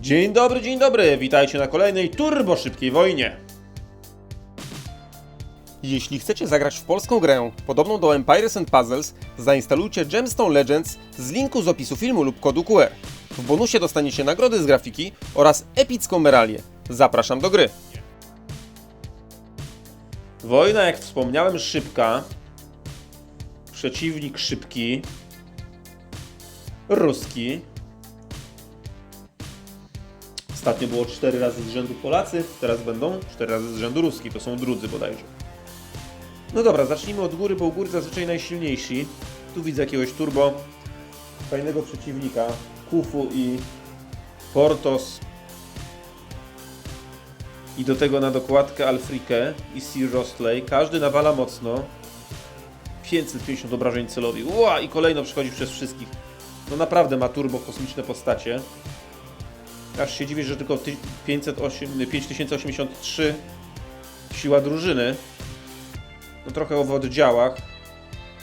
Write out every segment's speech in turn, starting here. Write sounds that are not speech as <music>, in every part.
Dzień dobry, dzień dobry, witajcie na kolejnej turbo szybkiej wojnie. Jeśli chcecie zagrać w polską grę podobną do Empires and Puzzles, zainstalujcie Gemstone Legends z linku z opisu filmu lub kodu QR. W bonusie dostaniecie nagrody z grafiki oraz epicką meralię. Zapraszam do gry. Wojna, jak wspomniałem, szybka. Przeciwnik szybki. Ruski. Ostatnio było 4 razy z rzędu Polacy, teraz będą 4 razy z rzędu Ruski, to są drudzy bodajże. No dobra, zacznijmy od góry, bo u góry zazwyczaj najsilniejsi. Tu widzę jakiegoś turbo, fajnego przeciwnika, Kufu i Portos. I do tego na dokładkę Alfrikę i Sir Rostley. Każdy nawala mocno. 550 obrażeń celowi. Ła! I kolejno przechodzi przez wszystkich. No naprawdę ma turbo kosmiczne postacie. Aż się dziwię, że tylko ty- 508, 5083 siła drużyny. No trochę o oddziałach.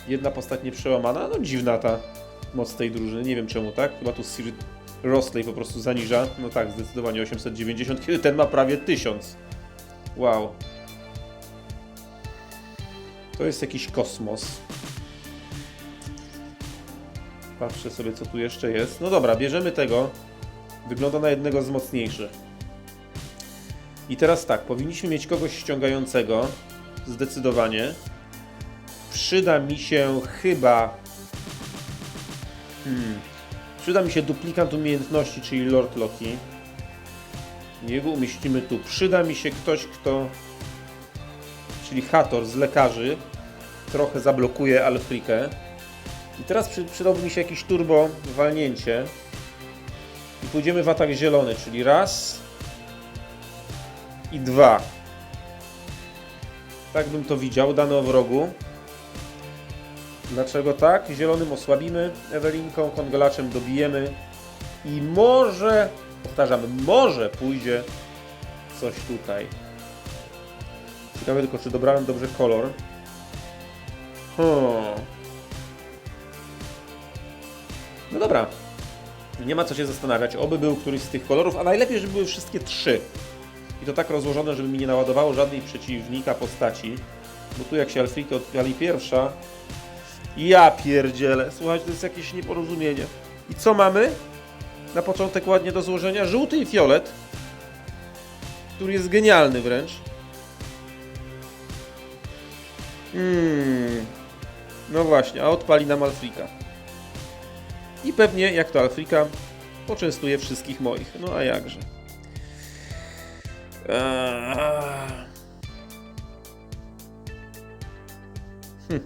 Jedna postać nieprzełamana. No dziwna ta moc tej drużyny. Nie wiem czemu tak. Chyba tu Sir Rostley po prostu zaniża. No tak, zdecydowanie 890, kiedy ten ma prawie 1000. Wow. To jest jakiś kosmos. Patrzę sobie, co tu jeszcze jest. No dobra, bierzemy tego. Wygląda na jednego z mocniejszych. I teraz tak, powinniśmy mieć kogoś ściągającego. Zdecydowanie. Przyda mi się chyba. Hmm. Przyda mi się duplikant umiejętności, czyli Lord Loki. Jego umieścimy tu. Przyda mi się ktoś, kto. Czyli Hator z lekarzy. Trochę zablokuje Alfrikę. I teraz przy, przydałby mi się jakiś turbo walnięcie. I pójdziemy w atak zielony, czyli raz i dwa. Tak bym to widział, dane o wrogu. Dlaczego tak? Zielonym osłabimy Ewelinką, kongolaczem dobijemy i może, powtarzam, może pójdzie coś tutaj. Ciekawe tylko, czy dobrałem dobrze kolor. Hmm. No dobra, nie ma co się zastanawiać, oby był któryś z tych kolorów, a najlepiej, żeby były wszystkie trzy. I to tak rozłożone, żeby mi nie naładowało żadnej przeciwnika postaci. Bo tu jak się Alfrika odpali pierwsza... Ja pierdzielę, słuchajcie, to jest jakieś nieporozumienie. I co mamy? Na początek ładnie do złożenia. Żółty i fiolet. Który jest genialny wręcz. Hmm. No właśnie, a odpali nam Alfrika. I pewnie, jak to Alfrika, poczęstuje wszystkich moich. No a jakże. Hm.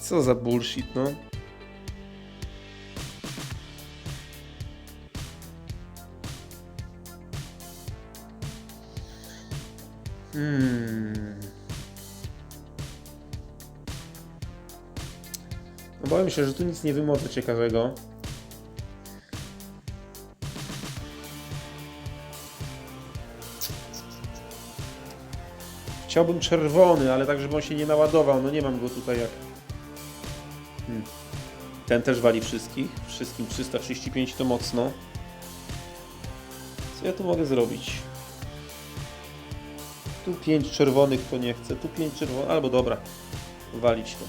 Co za bullshit, no. Hmm. Obawiam się, że tu nic nie wymodzę ciekawego. Chciałbym czerwony, ale tak, żeby on się nie naładował. No nie mam go tutaj jak... Hmm. Ten też wali wszystkich. Wszystkim 335 to mocno. Co ja tu mogę zrobić? Tu 5 czerwonych to nie chcę. Tu 5 czerwonych. Albo dobra. Walić to.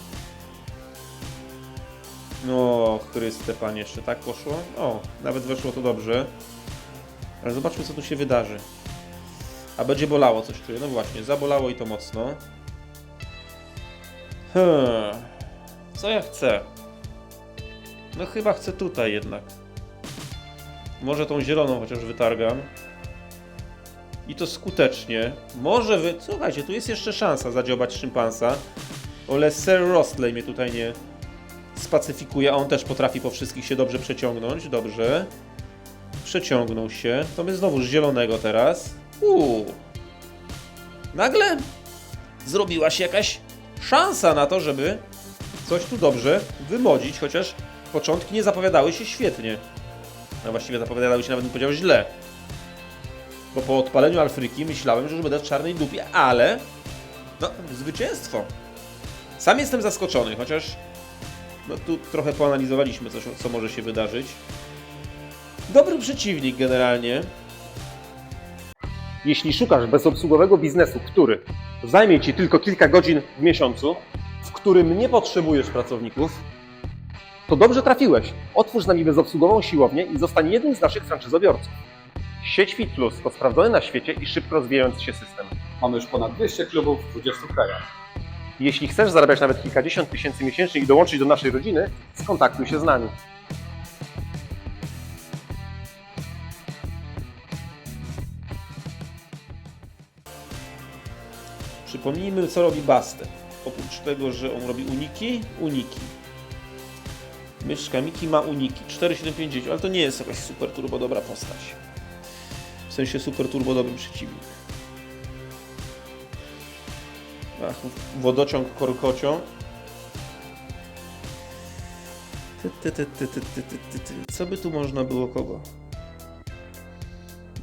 No, Chryste Panie, jeszcze tak poszło? O, nawet weszło to dobrze. Ale zobaczmy, co tu się wydarzy. A będzie bolało, coś czuję. No właśnie, zabolało i to mocno. Hmm. Co ja chcę? No chyba chcę tutaj jednak. Może tą zieloną chociaż wytargam. I to skutecznie. Może wy... Słuchajcie, tu jest jeszcze szansa zadziobać szympansa. Ale Sir Rostley mnie tutaj nie spacyfikuje, a on też potrafi po wszystkich się dobrze przeciągnąć. Dobrze. Przeciągnął się. To my znowu zielonego teraz. Uuu. Nagle zrobiła się jakaś szansa na to, żeby coś tu dobrze wymodzić, chociaż początki nie zapowiadały się świetnie. A właściwie zapowiadały się nawet bym powiedział źle. Bo po odpaleniu Alfryki myślałem, że już będę w czarnej dupie, ale no, zwycięstwo. Sam jestem zaskoczony, chociaż No tu trochę poanalizowaliśmy, co, co może się wydarzyć. Dobry przeciwnik generalnie. Jeśli szukasz bezobsługowego biznesu, który zajmie Ci tylko kilka godzin w miesiącu, w którym nie potrzebujesz pracowników, to dobrze trafiłeś. Otwórz z nami bezobsługową siłownię i zostań jednym z naszych franczyzobiorców. Sieć Fit Plus to sprawdzony na świecie i szybko rozwijający się system. Mamy już ponad 200 klubów w 20 krajach. Jeśli chcesz zarabiać nawet kilkadziesiąt tysięcy miesięcznie i dołączyć do naszej rodziny, skontaktuj się z nami. Przypomnijmy, co robi Bastet. Oprócz tego, że on robi uniki, uniki. Myszka Miki ma uniki. 4750, ale to nie jest jakaś super turbo dobra postać. W sensie super turbo dobry przeciwnik. Ach, wodociąg korkociąg. Ty, ty, ty, ty, ty, ty, ty. Co by tu można było kogo?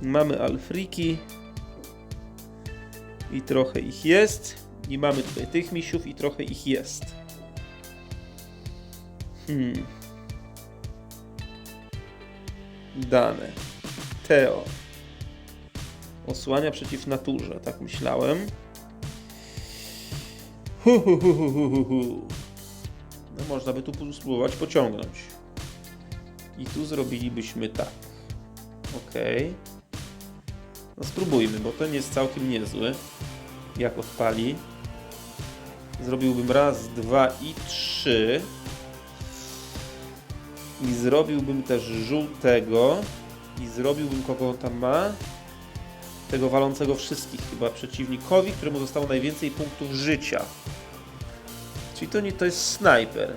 Mamy alfriki. I trochę ich jest. I mamy tutaj tych misiów i trochę ich jest. Hmm. Dane. Teo. Osłania przeciw naturze, tak myślałem. No można by tu spróbować pociągnąć. I tu zrobilibyśmy tak. Okej. No spróbujmy, bo ten jest całkiem niezły. Jak odpali. Zrobiłbym raz, dwa i trzy. I zrobiłbym też żółtego. I zrobiłbym kogo on tam ma. Tego walącego wszystkich chyba przeciwnikowi, któremu zostało najwięcej punktów życia. Czyli to nie to jest snajper.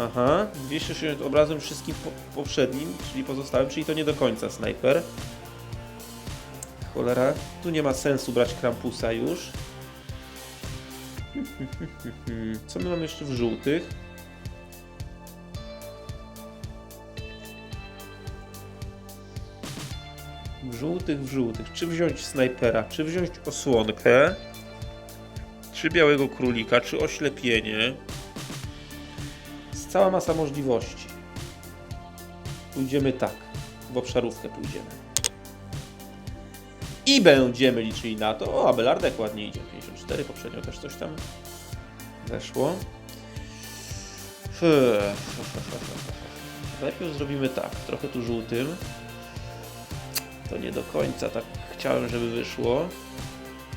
Aha, 260 obrazem wszystkim po, poprzednim, czyli pozostałym, czyli to nie do końca snajper. Cholera, tu nie ma sensu brać Krampusa już. <laughs> Co my mamy jeszcze w żółtych? W żółtych, w żółtych. Czy wziąć snajpera, czy wziąć osłonkę, czy białego królika, czy oślepienie. Jest cała masa możliwości. Pójdziemy tak. W obszarówkę pójdziemy. I będziemy liczyli na to. O, Abelardek ładnie idzie. 54, poprzednio też coś tam weszło. Najpierw zrobimy tak. Trochę tu żółtym. To nie do końca tak chciałem, żeby wyszło.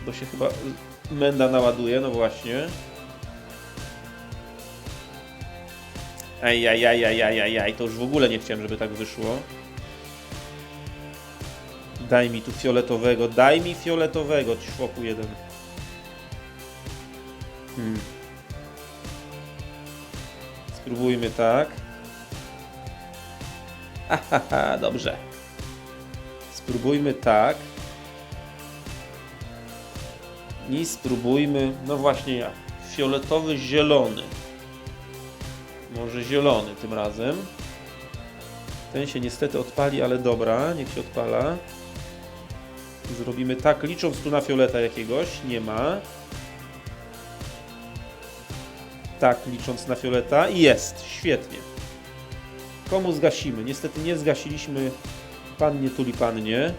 Bo się chyba Menda naładuje, no właśnie. Ej, aj, aj, aj, aj, aj, aj, to już w ogóle nie chciałem, żeby tak wyszło. Daj mi tu fioletowego, daj mi fioletowego, ćwoku jeden. Hmm. Spróbujmy tak. Hahaha, <laughs> dobrze. Spróbujmy tak. I spróbujmy, no właśnie jak, fioletowy, zielony. Może zielony tym razem. Ten się niestety odpali, ale dobra, niech się odpala. Zrobimy tak, licząc tu na fioleta jakiegoś, nie ma. Tak, licząc na fioleta jest, świetnie. Komu zgasimy? Niestety nie zgasiliśmy pannie tulipannie.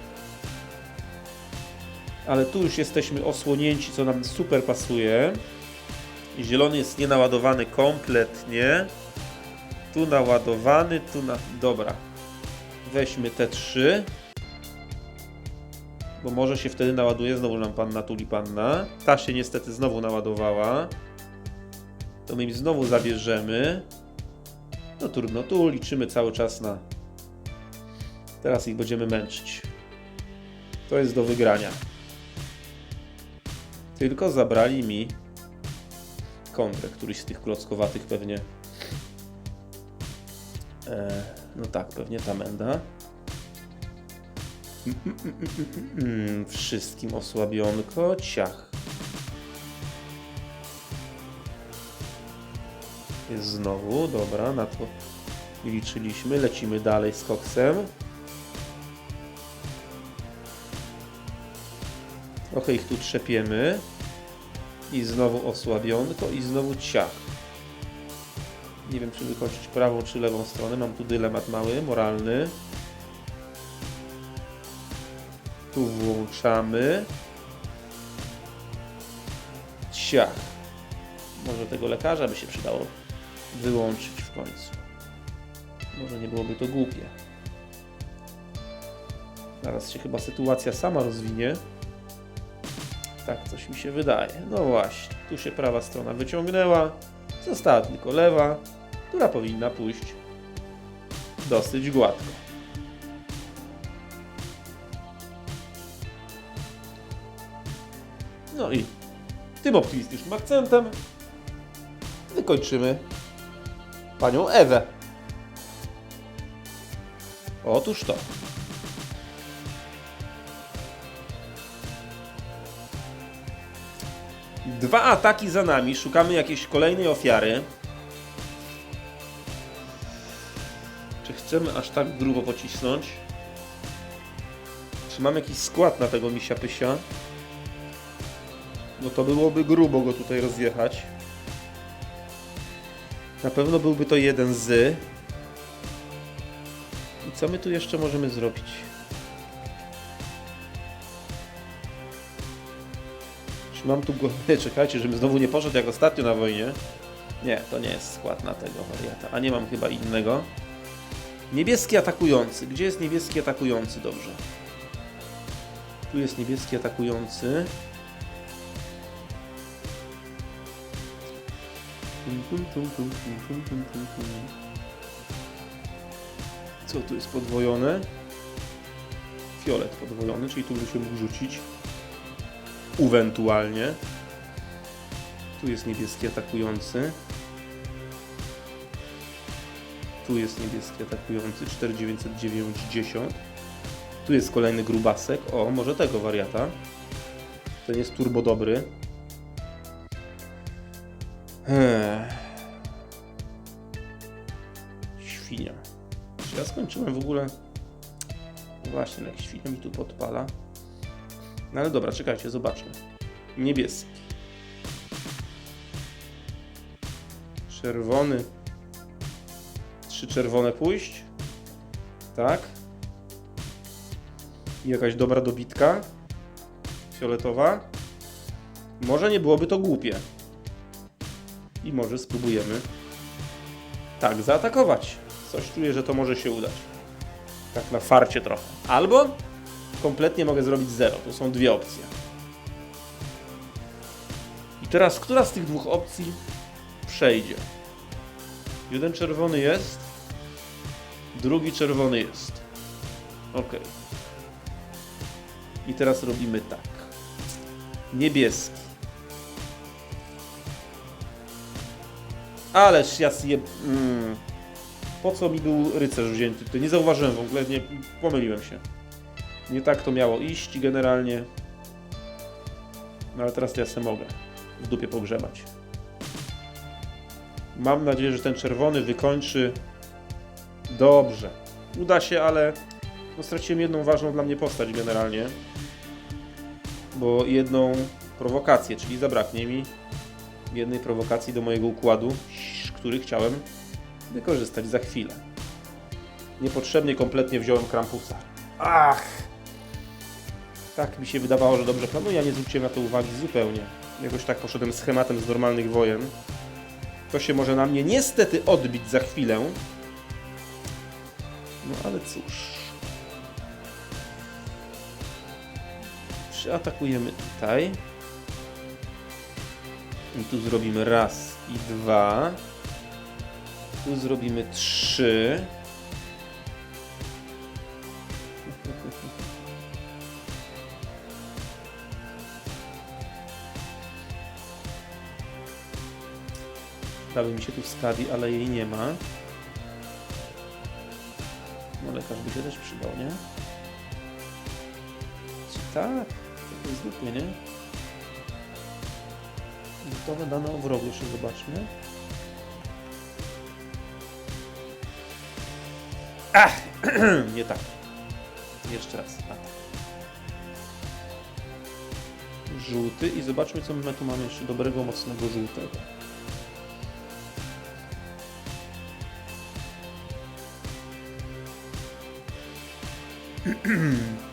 Ale tu już jesteśmy osłonięci, co nam super pasuje. Zielony jest nienaładowany kompletnie. Tu naładowany, tu na... Dobra. Weźmy te trzy. Bo może się wtedy naładuje znowu nam panna tulipanna. Ta się niestety znowu naładowała. To my im znowu zabierzemy. No trudno, tu liczymy cały czas na... Teraz ich będziemy męczyć. To jest do wygrania. Tylko zabrali mi kontrę, któryś z tych klockowatych pewnie. E, no tak, pewnie ta menda. Wszystkim osłabionko, ciach. Jest znowu, dobra, na to liczyliśmy. Lecimy dalej z koksem. Trochę ich tu trzepiemy. I znowu osłabionko i znowu ciach. Nie wiem, czy wykończyć prawą, czy lewą stronę. Mam tu dylemat mały, moralny. Tu włączamy. Ciach. Może tego lekarza by się przydało wyłączyć w końcu. Może nie byłoby to głupie. Zaraz się chyba sytuacja sama rozwinie. Tak coś mi się wydaje. No właśnie, tu się prawa strona wyciągnęła. Została tylko lewa, która powinna pójść dosyć gładko. No i tym optymistycznym akcentem wykończymy panią Ewę. Otóż to. Dwa ataki za nami, szukamy jakiejś kolejnej ofiary. Czy chcemy aż tak grubo pocisnąć? Czy mam jakiś skład na tego misia pysia? No to byłoby grubo go tutaj rozjechać. Na pewno byłby to jeden z. I co my tu jeszcze możemy zrobić? mam tu głowę. <laughs> Czekajcie, żebym znowu nie poszedł jak ostatnio na wojnie. Nie, to nie jest skład na tego wariata. A nie mam chyba innego. Niebieski atakujący. Gdzie jest niebieski atakujący? Dobrze. Tu jest niebieski atakujący. Co tu jest podwojone? Fiolet podwojony, czyli tu bym się mógł rzucić. Ewentualnie. Tu jest niebieski atakujący. Tu jest niebieski atakujący 4990. Tu jest kolejny grubasek. O, może tego wariata. Ten jest turbo dobry. Ech. Świnia. Czy ja skończyłem w ogóle? Właśnie, jak świnia mi tu podpala. No ale dobra, czekajcie, zobaczmy. Niebieski. Czerwony. Trzy czerwone pójść. Tak. I jakaś dobra dobitka. Fioletowa. Może nie byłoby to głupie. I może spróbujemy tak zaatakować. Coś czuję, że to może się udać. Tak na farcie trochę. Albo kompletnie mogę zrobić zero. To są dwie opcje. I teraz, która z tych dwóch opcji przejdzie? Jeden czerwony jest, drugi czerwony jest. Ok. I teraz robimy tak. Niebieski. Ależ ja je... Mm. Po co mi był rycerz wzięty? Nie zauważyłem w ogóle, nie pomyliłem się. Nie tak to miało iść generalnie. No ale teraz ja se mogę w dupie pogrzebać. Mam nadzieję, że ten czerwony wykończy dobrze. Uda się, ale no, straciłem jedną ważną dla mnie postać generalnie. Bo jedną prowokację, czyli zabraknie mi jednej prowokacji do mojego układu, który chciałem wykorzystać za chwilę. Niepotrzebnie kompletnie wziąłem Krampusa. Ach! Tak mi się wydawało, że dobrze planuję, a nie zwróciłem na to uwagi zupełnie. Jakoś tak poszedłem schematem z normalnych wojen. To się może na mnie niestety odbić za chwilę. No ale cóż. Przyatakujemy tutaj. I tu zrobimy raz i dwa. Tu zrobimy trzy. Dały mi się tu skadi, ale jej nie ma. No lekarz by się też przydał, nie? Tak? To jest dupie, nie? Gotowe dane o wrogu jeszcze zobaczmy. Ach! <clears throat> nie tak. Jeszcze raz. A tak. Żółty i zobaczmy co my tu mamy jeszcze dobrego, mocnego żółtego. <clears throat>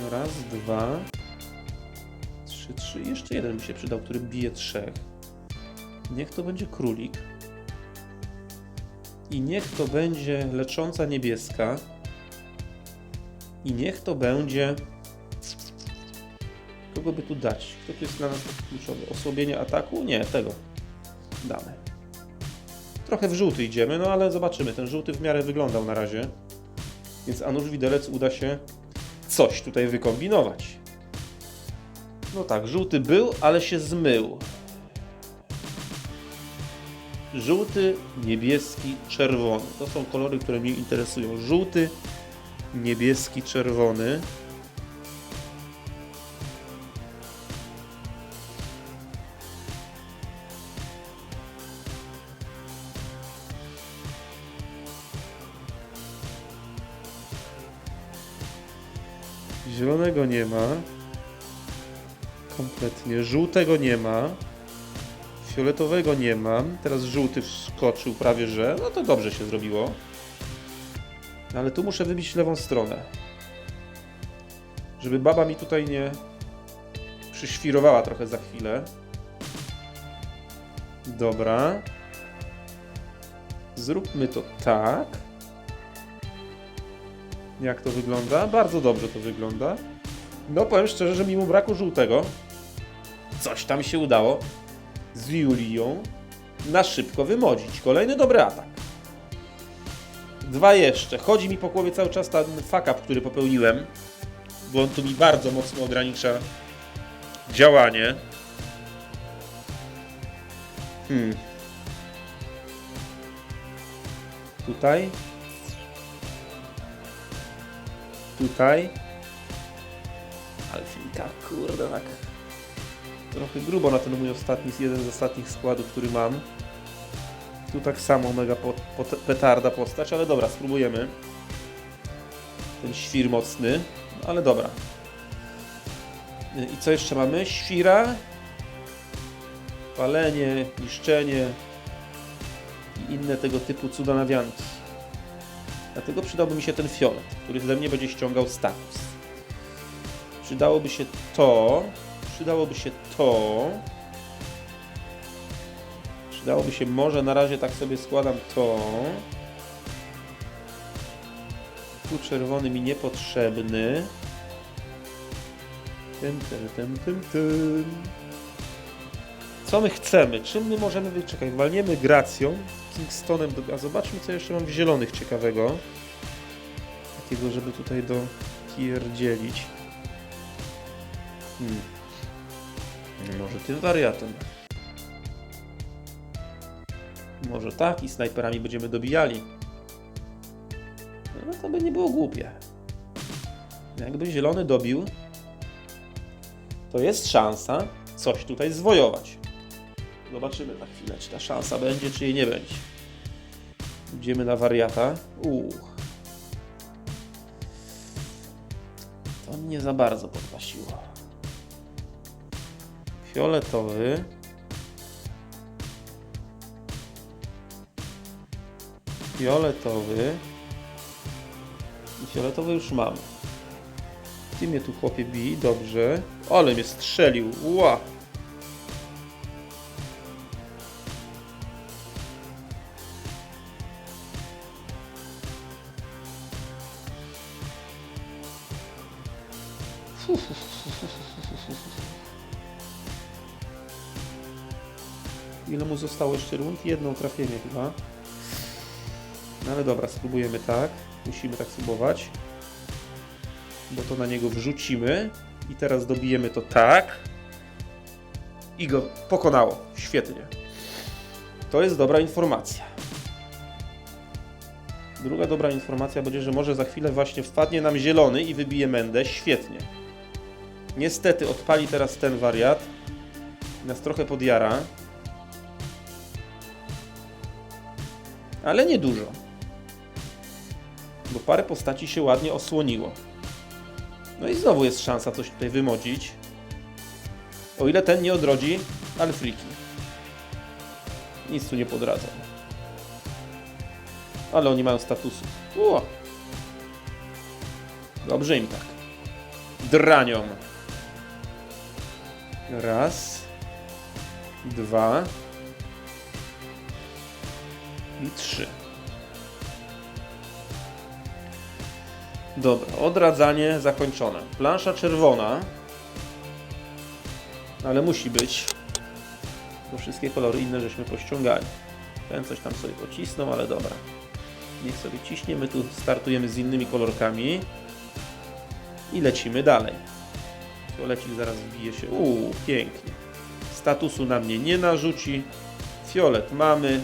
No raz, dwa, trzy, trzy. Jeszcze jeden mi się przydał, który bije trzech. Niech to będzie królik. I niech to będzie lecząca niebieska. I niech to będzie. Kogo by tu dać? Kto tu jest taki kluczowy? Osłabienie ataku? Nie, tego. Damy. Trochę w żółty idziemy, no ale zobaczymy. Ten żółty w miarę wyglądał na razie. Więc a nuż widelec uda się coś tutaj wykombinować. No tak, żółty był, ale się zmył. Żółty, niebieski, czerwony. To są kolory, które mnie interesują. Żółty, niebieski, czerwony. Kompletnie. Żółtego nie ma. Fioletowego nie mam. Teraz żółty wskoczył prawie że. No to dobrze się zrobiło. No ale tu muszę wybić lewą stronę. Żeby baba mi tutaj nie przyświrowała trochę za chwilę. Dobra. Zróbmy to tak. Jak to wygląda? Bardzo dobrze to wygląda. No powiem szczerze, że mimo braku żółtego coś tam się udało z Julią na szybko wymodzić. Kolejny dobry atak. Dwa jeszcze. Chodzi mi po głowie cały czas ten fuck up, który popełniłem, bo on tu mi bardzo mocno ogranicza działanie. Hmm. Tutaj. Tutaj. Alfinka, kurde, tak. Trochę grubo na ten mój ostatni, jeden z ostatnich składów, który mam. Tu tak samo mega petarda postać, ale dobra, spróbujemy. Ten świr mocny, ale dobra. I co jeszcze mamy? Świra, palenie, niszczenie i inne tego typu cuda nawianki. Dlatego przydałby mi się ten fiolet, który ze mnie będzie ściągał status. Przydałoby się to, przydałoby się to. Przydałoby się może na razie tak sobie składam to. Tu czerwony mi niepotrzebny. Tym, tym, tym, tym, tym. Co my chcemy? Czym my możemy wyczekać? Walniemy gracją, Kingstonem, a zobaczmy co jeszcze mam w zielonych ciekawego. Takiego, żeby tutaj do pierdzielić. Hmm. Może tym wariatem. Może tak i snajperami będziemy dobijali. No to by nie było głupie. Jakby zielony dobił, to jest szansa coś tutaj zwojować. Zobaczymy za chwilę, czy ta szansa będzie, czy jej nie będzie. Idziemy na wariata. Uuu. To mnie za bardzo podpasiło. Fioletowy. Fioletowy. I fioletowy już mamy. Ty mnie tu chłopie bij, dobrze. Ale mnie strzelił, ła! Ile zostało jeszcze rund? Jedną trafienie chyba. No ale dobra, spróbujemy tak. Musimy tak spróbować. Bo to na niego wrzucimy. I teraz dobijemy to tak. I go pokonało. Świetnie. To jest dobra informacja. Druga dobra informacja będzie, że może za chwilę właśnie wpadnie nam zielony i wybije Mendę. Świetnie. Niestety odpali teraz ten wariat. Nas trochę podjara. Ale nie dużo. Bo parę postaci się ładnie osłoniło. No i znowu jest szansa coś tutaj wymodzić. O ile ten nie odrodzi Alfriki. Nic tu nie podradzam. Ale oni mają statusu. O! Dobrze im tak. Dranią. Raz. Dwa. I trzy. Dobra, odradzanie zakończone. Plansza czerwona. Ale musi być. Bo wszystkie kolory inne żeśmy pościągali. Ten coś tam sobie pocisnął, ale dobra. Niech sobie ciśnie. My tu startujemy z innymi kolorkami. I lecimy dalej. Fiolecik zaraz wbije się. Uuu, pięknie. Statusu na mnie nie narzuci. Fiolet mamy.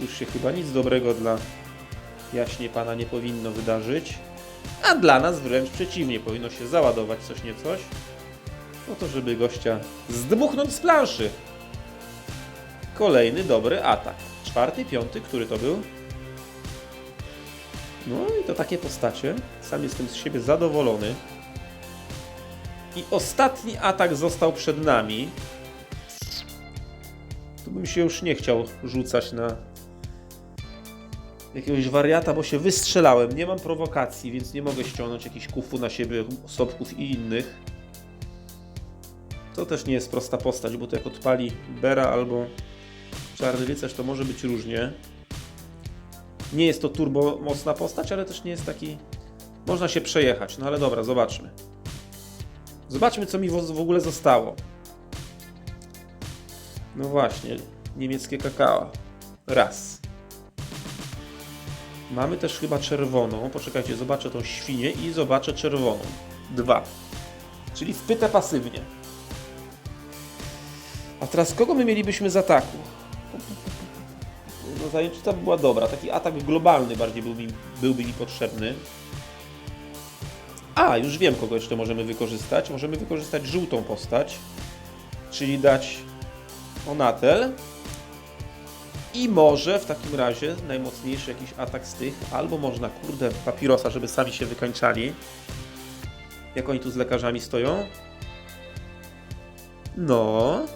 Już się chyba nic dobrego dla jaśnie pana nie powinno wydarzyć. A dla nas wręcz przeciwnie, powinno się załadować coś nie coś. Po to, żeby gościa zdmuchnąć z planszy. Kolejny dobry atak. Czwarty, piąty, który to był? No i to takie postacie. Sam jestem z siebie zadowolony. I ostatni atak został przed nami. Tu bym się już nie chciał rzucać na jakiegoś wariata, bo się wystrzelałem. Nie mam prowokacji, więc nie mogę ściągnąć jakichś kufu na siebie, osobków i innych. To też nie jest prosta postać, bo to jak odpali Bera albo Czarny Rycerz, to może być różnie. Nie jest to turbo mocna postać, ale też nie jest taki... Można się przejechać, no ale dobra, zobaczmy. Zobaczmy, co mi w ogóle zostało. No właśnie, niemieckie kakao. Raz. Mamy też chyba czerwoną. Poczekajcie, zobaczę tą świnię i zobaczę czerwoną. Dwa. Czyli wpytę pasywnie. A teraz kogo my mielibyśmy z ataku? No zajęczyca by była dobra. Taki atak globalny bardziej byłby, byłby mi potrzebny. A, już wiem kogo jeszcze możemy wykorzystać. Możemy wykorzystać żółtą postać. Czyli dać Onatel. I może w takim razie najmocniejszy jakiś atak z tych, albo można, kurde, papirosa, żeby sami się wykańczali. Jak oni tu z lekarzami stoją? No.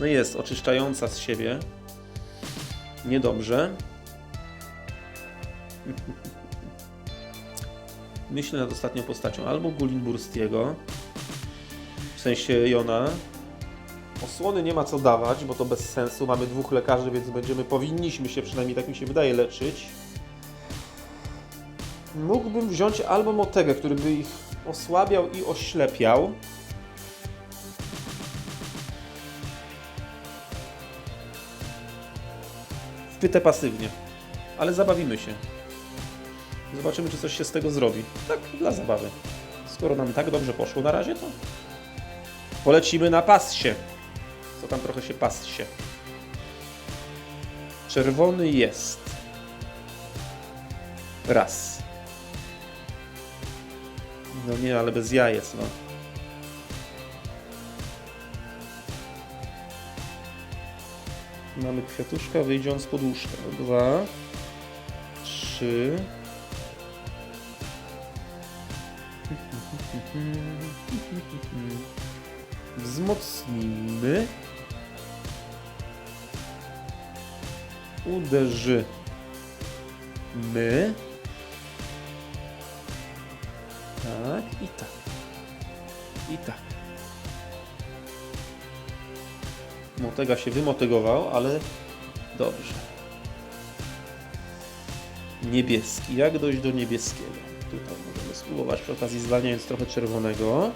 No jest, oczyszczająca z siebie. Niedobrze. Myślę nad ostatnią postacią. Albo Gulinburstiego. W sensie Jona. Osłony nie ma co dawać, bo to bez sensu. Mamy dwóch lekarzy, więc będziemy, powinniśmy się, przynajmniej tak mi się wydaje, leczyć. Mógłbym wziąć albo Motegę, który by ich osłabiał i oślepiał. Wpytę pasywnie, ale zabawimy się. Zobaczymy, czy coś się z tego zrobi. Tak, dla zabawy. Skoro nam tak dobrze poszło na razie, to polecimy na passie. Co tam trochę się passie. Czerwony jest. Raz. No nie, ale bez jajec, no. Mamy kwiatuszka, wyjdzie on z. Dwa. Trzy. <laughs> Wzmocnimy. Uderzymy. Tak i tak. I tak. Motega się wymotygował, ale dobrze. Niebieski. Jak dojść do niebieskiego? Tutaj możemy spróbować przy okazji zwalniając trochę czerwonego.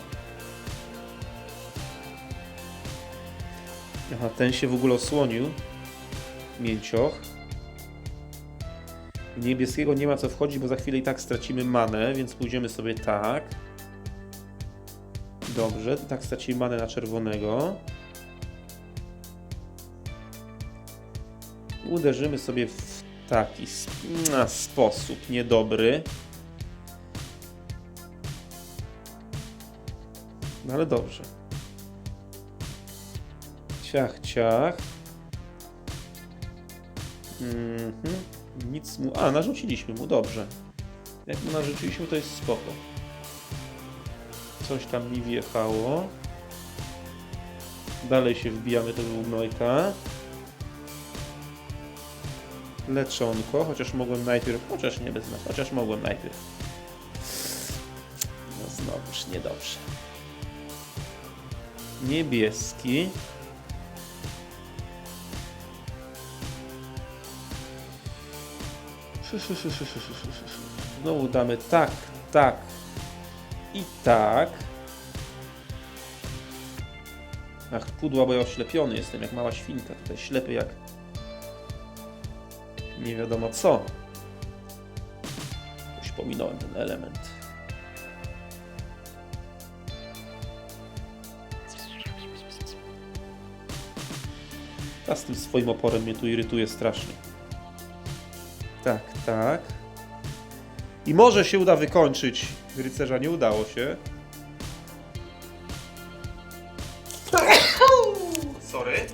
Aha, ten się w ogóle osłonił. Mięcioch. Niebieskiego nie ma co wchodzić, bo za chwilę i tak stracimy manę, więc pójdziemy sobie tak. Dobrze, tak stracimy manę na czerwonego. Uderzymy sobie w taki sp sposób niedobry. No ale dobrze. Ciach, ciach. Mhm. Nic mu... A, narzuciliśmy mu, dobrze. Jak mu narzuciliśmy, to jest spoko. Coś tam mi wjechało. Dalej się wbijamy tego gnojka. Leczonko, chociaż mogłem najpierw, chociaż nie bez nas, chociaż mogłem najpierw. No znowuż niedobrze. Niebieski. Znowu damy tak, tak i tak. Ach, pudła, bo ja oślepiony jestem, jak mała świnka. Tutaj ślepy jak... Nie wiadomo co. Już pominąłem ten element. A z tym swoim oporem mnie tu irytuje strasznie. Tak, tak. I może się uda wykończyć. Rycerza nie udało się. Sorry.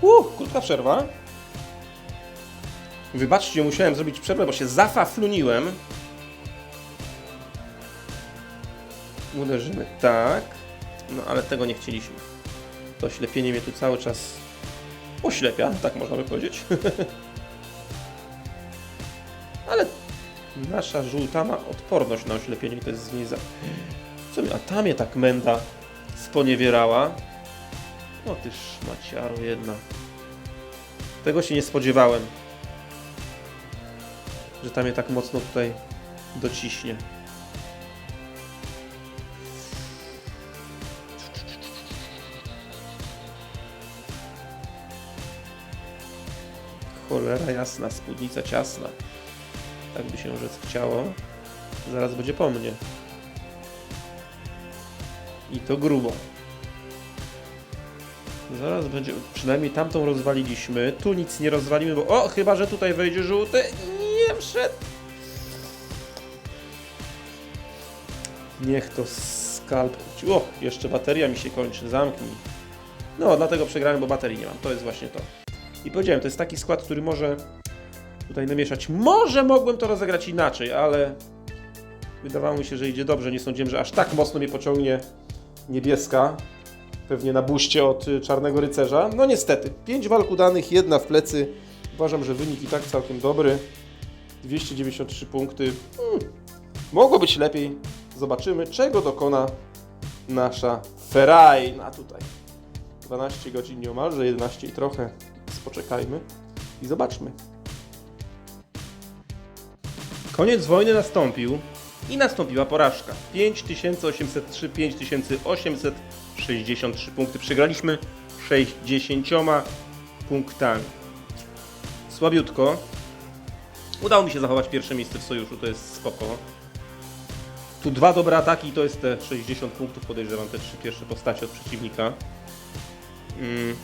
Uh, krótka przerwa. Wybaczcie, musiałem zrobić przerwę, bo się zafafluniłem. Uderzymy tak. No ale tego nie chcieliśmy. To ślepienie mnie tu cały czas oślepia, tak można by powiedzieć. <laughs> ale nasza żółta ma odporność na oślepienie to jest z. Co mi, a ta mnie tak menda sponiewierała. No tyż maciaro jedna. Tego się nie spodziewałem. Że tam mnie tak mocno tutaj dociśnie. Cholera jasna, spódnica ciasna. Tak by się rzec chciało. Zaraz będzie po mnie. I to grubo. Zaraz będzie. Przynajmniej tamtą rozwaliliśmy. Tu nic nie rozwalimy, bo. O, chyba że tutaj wejdzie żółty. Nie wszedł. Niech to skalp. O, jeszcze bateria mi się kończy. Zamknij. No, dlatego przegrałem, bo baterii nie mam. To jest właśnie to. I powiedziałem, to jest taki skład, który może tutaj namieszać. Może mogłem to rozegrać inaczej, ale wydawało mi się, że idzie dobrze. Nie sądziłem, że aż tak mocno mnie pociągnie niebieska. Pewnie na buście od y, Czarnego Rycerza. No niestety, 5 walk udanych, jedna w plecy. Uważam, że wynik i tak całkiem dobry. 293 punkty. Hmm. Mogło być lepiej. Zobaczymy, czego dokona nasza Ferrari. A tutaj 12 godzin nieomalże, 11 i trochę. Poczekajmy i zobaczmy. Koniec wojny nastąpił i nastąpiła porażka. 5803, 5863 punkty. Przegraliśmy 60 punktami. Słabiutko. Udało mi się zachować pierwsze miejsce w sojuszu, to jest spoko. Tu dwa dobre ataki i to jest te 60 punktów, podejrzewam, te trzy pierwsze postacie od przeciwnika. Mm.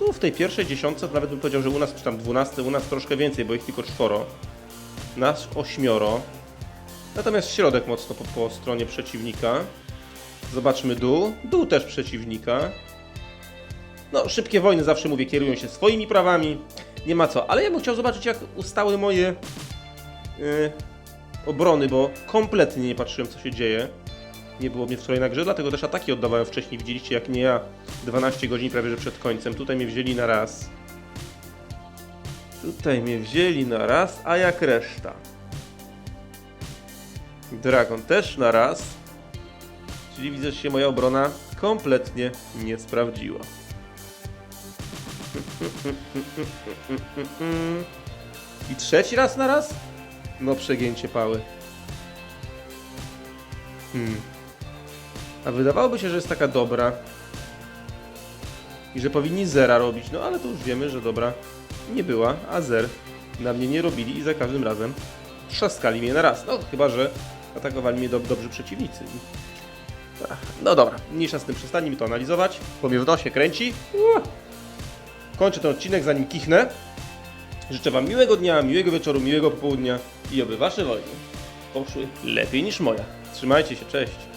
Tu w tej pierwszej dziesiątce nawet bym powiedział, że u nas, czy tam 12, u nas troszkę więcej, bo ich tylko czworo. Nas ośmioro. Natomiast środek mocno po, po stronie przeciwnika. Zobaczmy dół. Dół też przeciwnika. No, szybkie wojny zawsze mówię, kierują się swoimi prawami. Nie ma co, ale ja bym chciał zobaczyć, jak ustały moje yy, obrony, bo kompletnie nie patrzyłem, co się dzieje. Nie było mnie wczoraj na grze, dlatego też ataki oddawałem wcześniej. Widzieliście, jak nie ja 12 godzin prawie że przed końcem. Tutaj mnie wzięli na raz. Tutaj mnie wzięli na raz, a jak reszta? Dragon też na raz. Czyli widzę, że się moja obrona kompletnie nie sprawdziła. I trzeci raz na raz? No przegięcie pały. Hmm. A wydawałoby się, że jest taka dobra. I że powinni zera robić. No ale to już wiemy, że dobra nie była, a zer na mnie nie robili i za każdym razem trzaskali mnie na raz. No chyba, że atakowali mnie dob dobrzy przeciwnicy. No dobra, mniejsza z tym, przestańmy to analizować, bo mnie w nosie kręci. Kończę ten odcinek, zanim kichnę. Życzę Wam miłego dnia, miłego wieczoru, miłego popołudnia i oby Wasze wojny poszły lepiej niż moja. Trzymajcie się, cześć!